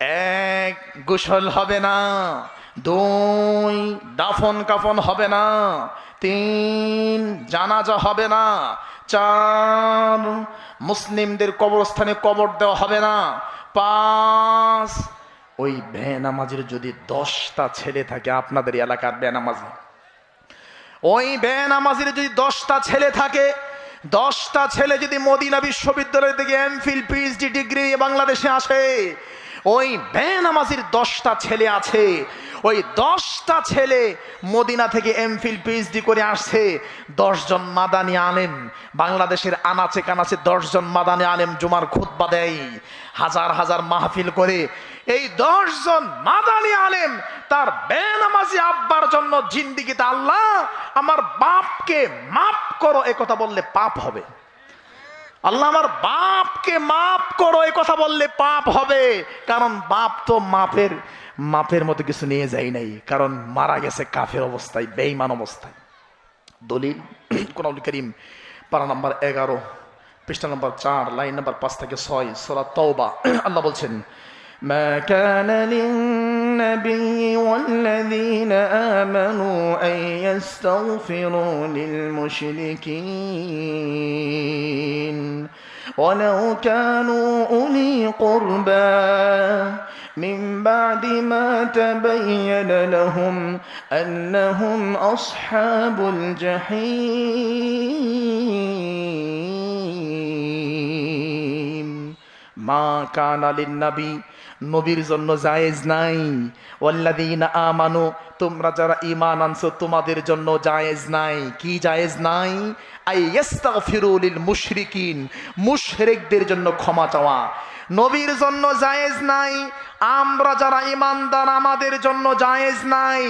এক গোসল হবে না, দুই দাফন কাফন হবে না, তিন জানাজা হবে না, চার মুসলিমদের কবরস্থানে কবর দেওয়া হবে না, পাঁচ ওই বেনামাজির যদি দশটা ছেলে থাকে আপনাদের এলাকার বেনামাজি, ওই বেনামাজির যদি দশটা ছেলে থাকে, দশটা ছেলে যদি মদিনা বিশ্ববিদ্যালয় থেকে এমফিল পিএইচডি, ডিগ্রি, বাংলাদেশে আসে ওই বেনামাজির দশটা ছেলে আছে। ওই দশটা ছেলে মদিনা থেকে এমফিল পিএইচডি করে আসছে। দশজন মাদানি আলেম। বাংলাদেশের আনাচে কানাচে দশজন মাদানি আলেম জুমার খুতবা দেয়। হাজার হাজার মাহফিল করে। এই দশজন মাদানি আলেম তার বেনামাজি আব্বার জন্য জিন্দিগিতে আল্লাহ, আমার বাপকে মাফ করো কথা বললে পাপ হবে। আল্লাহ আমার বাপকে মাপ করো এই কথা বললে পাপ হবে কারণ বাপ তো মাপের মাপের মতো কিছু নিয়ে যায় নাই কারণ মারা গেছে কাফের অবস্থায় বেইমান অবস্থায় দলিল কোরআন করিম পারা নাম্বার এগারো পৃষ্ঠা নাম্বার চার লাইন নাম্বার পাঁচ থেকে ছয় সোরা তওবা আল্লাহ বলছেন ما كان للنبي والذين آمنوا أن يستغفروا للمشركين. ولو كانوا أولي قربى من بعد ما تبين لهم أنهم أصحاب الجحيم. মা কানালিন নবী নবীর জন্য জায়েজ নাই। ওয়াল্লাযীনা আমানু, তোমরা যারা ঈমান আনছো, তোমাদের জন্য জায়েজ নাই। কি জায়েজ নাই? আই ইস্তাগফিরু লিল মুশরিকিন, মুশরিকদের জন্য ক্ষমা চাওয়া। নবীর জন্য জায়েজ নাই, আমরা যারা ঈমানদার, আমাদের জন্য জায়েজ নাই।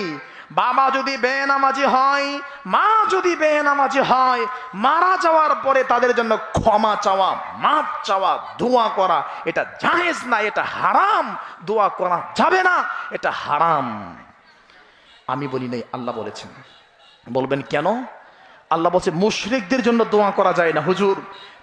বাবা যদি বেনামাজি হয়, মা যদি বেনামাজি হয়, মারা যাওয়ার পরে তাদের জন্য ক্ষমা চাওয়া মাপ চাওয়া, দোয়া করা, এটা জায়েজ না, এটা হারাম, দোয়া করা যাবে না, এটা হারাম। আমি বলি নাই, আল্লাহ বলেছেন। বলবেন, কেন? আল্লাহ বলছে, মুশরেকদের জন্য দোয়া করা যায় না, হুজুর।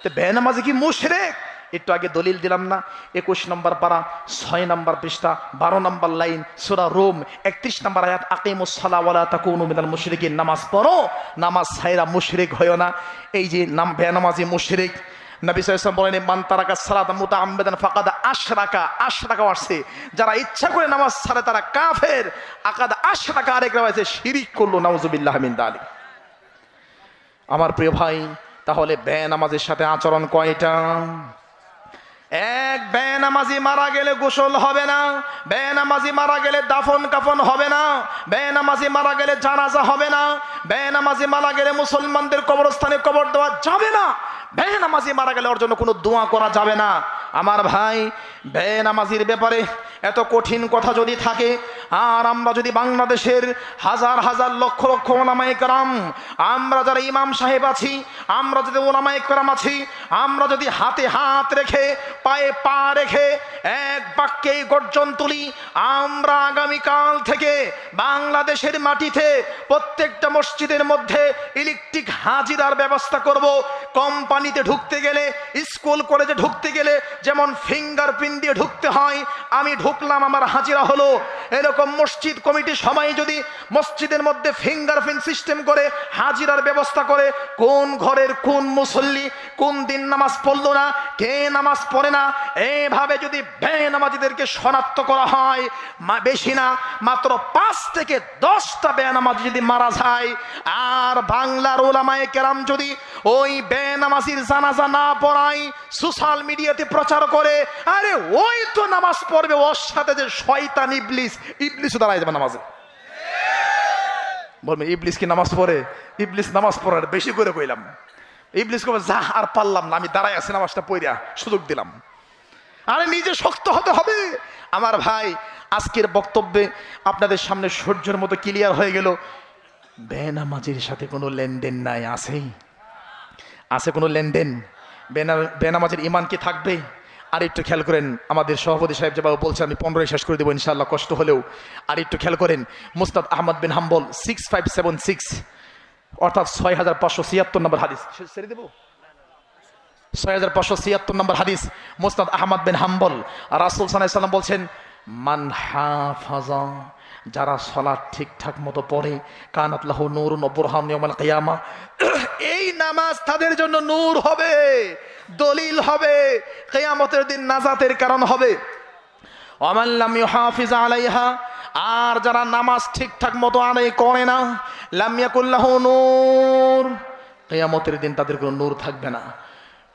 তো বেনামাজি কি মুশরিক? একটু আগে দলিল দিলাম না, একুশ নম্বর পারা, ছয় নম্বর পৃষ্ঠা, বারো নম্বর লাইন, সুরা রোম, একত্রিশ নম্বর আয়াত আকিমুসলাওয়ালা তাকুনু মিনাল মুশরিকিন, নামাজ পড়ো, নামাজ সাইরা মুশরিক হয় না। এই যে নাম বেনামাজি মুশরিক, নবী সাল্লাম বলেন, মান তারাকা সালাত মুতা আম্বেদান ফাকাদা আশরাকা আশরাকা যারা ইচ্ছা করে নামাজ ছাড়ে তারা কাফের। আকাদা আশরাকা আরেক রাওয়াজে শিরিক করল, নাউজুবিল্লাহ মিন দালিক। আমার প্রিয় ভাই, তাহলে বেনামাজের সাথে আচরণ কয়টা? এক বেনামাজি মারা গেলে গোসল হবে না, বেনামাজি মারা গেলে দাফন কাফন হবে না, বেনামাজি মারা গেলে জানাজা হবে না, বেনামাজি মারা গেলে মুসলমানদের কবরস্থানে কবর দেওয়া যাবে না, বেনামাজি মারা গেলে ওর জন্য কোনো দোয়া করা যাবে না। আমার ভাই, বেনামাজির ব্যাপারে এত কঠিন কথা যদি থাকে, আর আমরা যদি বাংলাদেশের হাজার হাজার লক্ষ লক্ষ ওলামাই কারাম, আমরা যারা ইমাম সাহেব আছি, আমরা যদি ওলামাই কারাম আছি, আমরা যদি হাতে হাত রেখে পায়ে পা রেখে এক বাক্যে গর্জন তুলি, আমরা আগামীকাল থেকে বাংলাদেশের মাটিতে প্রত্যেকটা মসজিদের মধ্যে ইলেকট্রিক হাজিরার ব্যবস্থা করব। কোম্পানিতে ঢুকতে গেলে, স্কুল কলেজে ঢুকতে গেলে যেমন ফিঙ্গারপ্রিন্ট দিয়ে ঢুকতে হয়, আমি ঢুকলাম, আমার হাজিরা হলো। এরকম মসজিদ কমিটি সবাই যদি মসজিদের মধ্যে ফিঙ্গারপ্রিন্ট সিস্টেম করে, হাজিরার ব্যবস্থা করে, কোন ঘরের কোন মুসল্লি কোন দিন নামাজ পড়ল না, কে নামাজ পড়ে না এইভাবে যদি বেনামাজিদেরকে শনাক্ত করা হয়। বেশি না, মাত্র পাঁচ থেকে দশটা বেনামাজি যদি মারা যায়, আর বাংলার ওলামায়ে কেরাম যদি ওই বেনামাজির জানাজা না পড়ায়, সোশ্যাল মিডিয়াতে প্রচার করে, আরে ওই তো নামাজ পড়বে, ওর সাথে যে শয়তান ইবলিস, ইবলিসও দাঁড়ায় যাবে নামাজে। বলবে, ইবলিস কি নামাজ পড়ে? ইবলিস নামাজ পড়ার বেশি করে কইলাম। ইবলিস কবে যা, আর পারলাম না, আমি দাঁড়াই আছি নামাজটা পড়িয়া সুযোগ দিলাম। আরে নিজে শক্ত হতে হবে। আমার ভাই, আজকের বক্তব্যে আপনাদের সামনে সূর্যের মতো ক্লিয়ার হয়ে গেল। বেনামাজির সাথে কোনো লেনদেন নাই আছেই আছে কোনো লেনদেন? বেনা, বেনামাজির ইমান কি থাকবে? আর একটু খেয়াল করেন, আমাদের সভাপতি সাহেব যেভাবে বলছে আমি পনেরোই শেষ করে দেবো ইনশাল্লাহ কষ্ট হলেও। আর একটু খেয়াল করেন, Musnad Ahmad bin Hanbal six five seven six অর্থাৎ ছয় হাজার পাঁচশো ছিয়াত্তর নম্বর হাদিস। সে- ছেড়ে দেবো? ছয় হাজার পাঁচশো ছিয়াত্তর নম্বর হাদিস মুস্তাদ আহমদ বিন হাম্বল। রাসুল সাল্লাম বলছেন, মান হাফাজা যারা সলাদ ঠিকঠাক মতো পড়ে, কানাত লাহু নূর নবুরহাম নিয়মাল কিয়ামা এই নামাজ তাদের জন্য নূর হবে, দলিল হবে, কিয়ামতের দিন নাজাতের কারণ হবে। অমাল্লাম হাফিজ আলাইহা আর যারা নামাজ ঠিকঠাক মতো আদায় করে না লামিয়াকুল্লাহ নূর কেয়ামতের দিন তাদের কোনো নূর থাকবে না।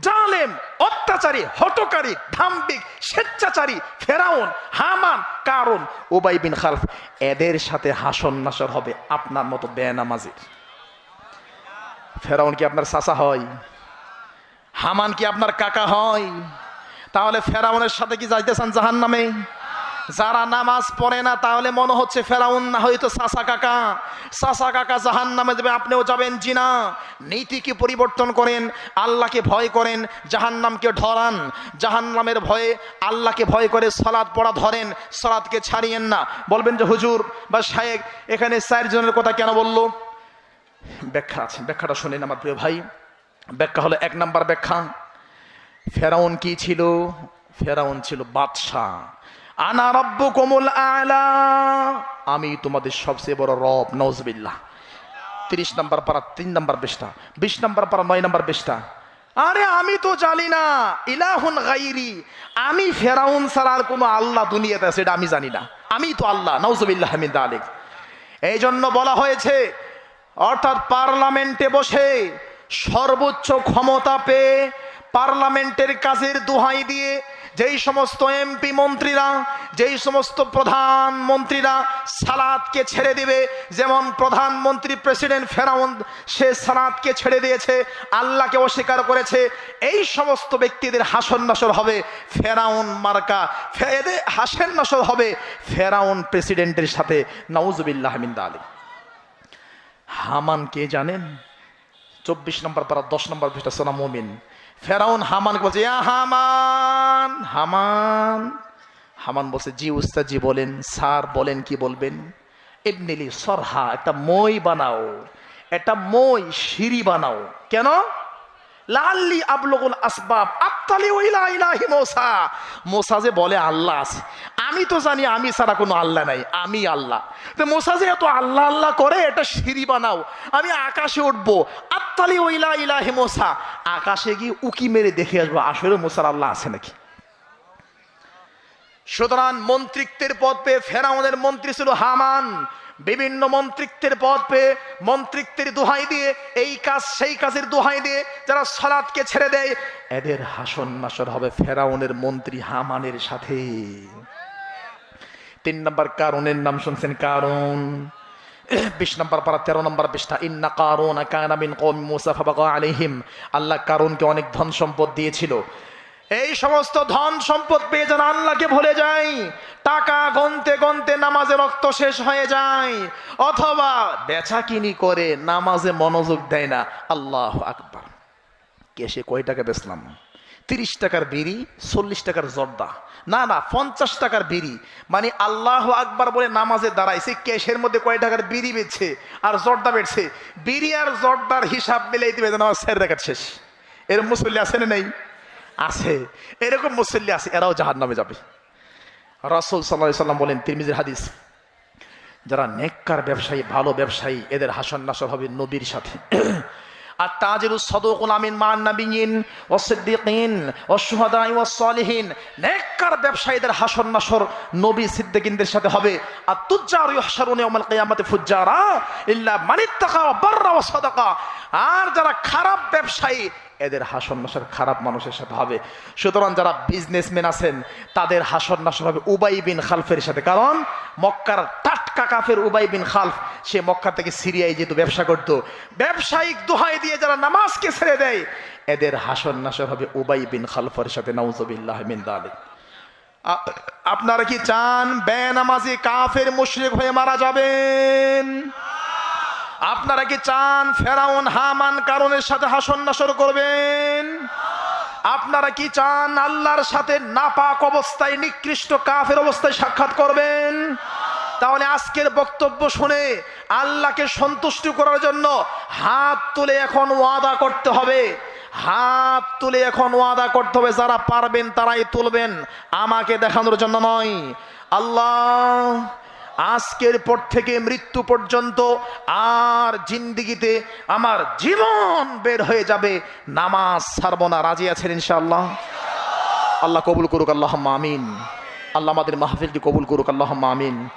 জালেম, অত্যাচারী হটকারী ধাম্বিক, স্বেচ্ছাচারী, ফেরাউন, হামান কারণ ওবাই বিন খালফ, এদের সাথে হাসন নাসর হবে আপনার মতো বেনামাজির। ফেরাউন কি আপনার চাচা হয়? হামান কি আপনার কাকা হয়? তাহলে ফেরাউনের সাথে কি যাইতেছেন জাহান নামে যারা নামাজ পড়ে না, তাহলে মনে হচ্ছে ফেরাউন না, হয়তো সাসা কাকা। সাসা কাকা জাহান নামে দেবে আপনিও যাবেন জিনা। নীতিকে পরিবর্তন করেন, আল্লাহকে ভয় করেন জাহান নামকে ধরান। জাহান নামের ভয়ে আল্লাহকে ভয় করে সলাদ পড়া ধরেন, সলাদকে ছাড়িয়েন না। বলবেন যে, হুজুর বা শায়েক, এখানে চারজনের কথা কেন বলল? ব্যাখ্যা আছে, ব্যাখ্যাটা শুনেন আমার প্রিয় ভাই। ব্যাখ্যা হলো এক নাম্বার ব্যাখ্যা। ফেরাউন কি ছিল? ফেরাউন ছিল বাদশাহ। আনা রব্ব কোমল আলা। আমি তোমাদের সবচেয়ে বড় রব নজবিল্লাহ তিরিশ নাম্বার পারা, তিন নাম্বার বেশটা। বিশ নাম্বার পারা, নয় নাম্বার বেশটা। আরে আমি তো জানি না, ইলাহুন গাইরি। আমি ফেরাউন আর কোনো আল্লাহ দুনিয়াতে এটা আমি জানি না। আমি তো আল্লাহ নজবিল্লাহ হামিদ আলিক এই জন্য বলা হয়েছে, অর্থাৎ পার্লামেন্টে বসে সর্বোচ্চ ক্ষমতা পেয়ে পার্লামেন্টের কাজের দোহাই দিয়ে যেই সমস্ত এমপি মন্ত্রীরা, যেই সমস্ত প্রধানমন্ত্রীরা সালাদকে ছেড়ে দিবে, যেমন প্রধানমন্ত্রী প্রেসিডেন্ট ফেরাউন, সে সালাদকে ছেড়ে দিয়েছে, আল্লাহকে অস্বীকার করেছে, এই সমস্ত ব্যক্তিদের হাসন নাসর হবে ফেরাউন মার্কা এদের হাসেন নাসর হবে ফেরাউন প্রেসিডেন্টের সাথে। নওয়াজবিল্লাহ মিন্দা আলী হামান কে জানেন? চব্বিশ নম্বর পারা, দশ নম্বর পৃষ্ঠা, সোনা মোমিন। ফেরাউন হামানকে বলছে হামান হামান। হামান বলছে, জি উস্তাজি বলেন, স্যার বলেন, কি বলবেন? এমনিলি সরহা, একটা মই বানাও, একটা মই সিঁড়ি বানাও। কেন? লাল্লি আবলগুল আসবাব আত্তালি ওইলা মোসা। মোসা যে বলে, আল্লাহ আছে। আমি তো জানি আমি ছাড়া কোনো আল্লাহ নাই, আমি আল্লাহ। তো মোসা যে এত আল্লাহ আল্লাহ করে, এটা সিঁড়ি বানাও। আমি আকাশে উঠবো আত্তালি ওইলা ইলাহি মোসা। আকাশে গিয়ে উকি মেরে দেখে আসব, আসলে মোসার আল্লাহ আছে নাকি? সুতরাং মন্ত্রিত্বের পদ পেয়ে ফেরাউনের মন্ত্রী ছিল হামান। বিভিন্ন মন্ত্রিত্বের পদ পেয়ে মন্ত্রিত্বের দোহাই দিয়ে, এই কাজ সেই কাজের দোহাই দিয়ে যারা সালাদকে ছেড়ে দেয়, এদের হাসন নাসর হবে ফেরাউনের মন্ত্রী হামানের সাথে। তিন নম্বর কারণের নাম শুনছেন কারণ। বিশ নম্বর পারা, তেরো নম্বর বিশটা ইন্না কারণ আল্লাহ কারণকে অনেক ধন সম্পদ দিয়েছিল। এই সমস্ত ধন সম্পদ পেয়ে যেন আল্লাহকে ভুলে যায় টাকা গনতে গনতে নামাজে রক্ত শেষ হয়ে যায়। অথবা বেচা কিনি করে নামাজে মনোযোগ দেয় না। আল্লাহ আকবার। কে সে কয় টাকা বেচলাম? তিরিশ টাকার বিড়ি, চল্লিশ টাকার জর্দা। না না, পঞ্চাশ টাকার বিড়ি। মানে আল্লাহ আকবার বলে নামাজে দাঁড়াইছে। ক্যাশের মধ্যে কয় টাকার বিড়ি বেচছে আর জর্দা বেচছে। বিড়ি আর জর্দার হিসাব মিলাই দিবে যেন আমার স্যার রেখার শেষ। এর মুসল্লি আছে না নেই? আছে। এরকম মুসল্লি আছে, এরাও জাহার নামে যাবে। রাসুল সাল্লাহ সাল্লাম বলেন, তিরমিজির হাদিস, যারা নেককার ব্যবসায়ী, ভালো ব্যবসায়ী, এদের হাসন নাসর হবে নবীর সাথে। আর তাজিরু সদকুল আমিন মান নাবিয়িন ও সিদ্দিকিন ও শুহাদাই ও সালিহিন। নেককার ব্যবসায়ীদের হাসন নাসর নবী সিদ্দিকিনদের সাথে হবে। আর তুজ্জার ইহশারুন ইয়াউমাল কিয়ামাতি ফুজ্জারা ইল্লা মানিত্তাকা বাররা ওয়া সাদাকা। আর যারা খারাপ ব্যবসায়ী এদের হাসন নাসর খারাপ মানুষের সাথে হবে। সুতরাং যারা বিজনেসম্যান আছেন, তাদের হাসন নাসর হবে উবাই বিন খালফের সাথে। কারণ মক্কার টাটকা কাফের উবাই বিন খালফ, সে মক্কা থেকে সিরিয়ায় যেহেতু ব্যবসা করত, ব্যবসায়িক দোহাই দিয়ে যারা নামাজকে ছেড়ে দেয়, এদের হাসন নাসর হবে উবাই বিন খালফের সাথে, নাউজবিল্লাহ মিন দালিক। আপনারা কি চান বেনামাজি কাফের মুশরিক হয়ে মারা যাবেন? আপনারা কি চান ফেরাউন হামান কারণের সাথে হাসন নাসর করবেন? আপনারা কি চান আল্লাহর সাথে নাপাক অবস্থায়, নিকৃষ্ট কাফের অবস্থায় সাক্ষাৎ করবেন? তাহলে আজকের বক্তব্য শুনে আল্লাহকে সন্তুষ্ট করার জন্য হাত তুলে এখন ওয়াদা করতে হবে। হাত তুলে এখন ওয়াদা করতে হবে, যারা পারবেন তারাই তুলবেন। আমাকে দেখানোর জন্য নয়। আল্লাহ আজকের পর থেকে মৃত্যু পর্যন্ত আর জিন্দিগিতে আমার জীবন বের হয়ে যাবে। নামাজ সারবনা রাজি আছেন ইনশাআল্লাহ? আল্লাহ কবুল করুক আল্লাহ মামিন আল্লাহ আমাদের মাহফিলটি কবুল করুক আল্লাহ আমিন।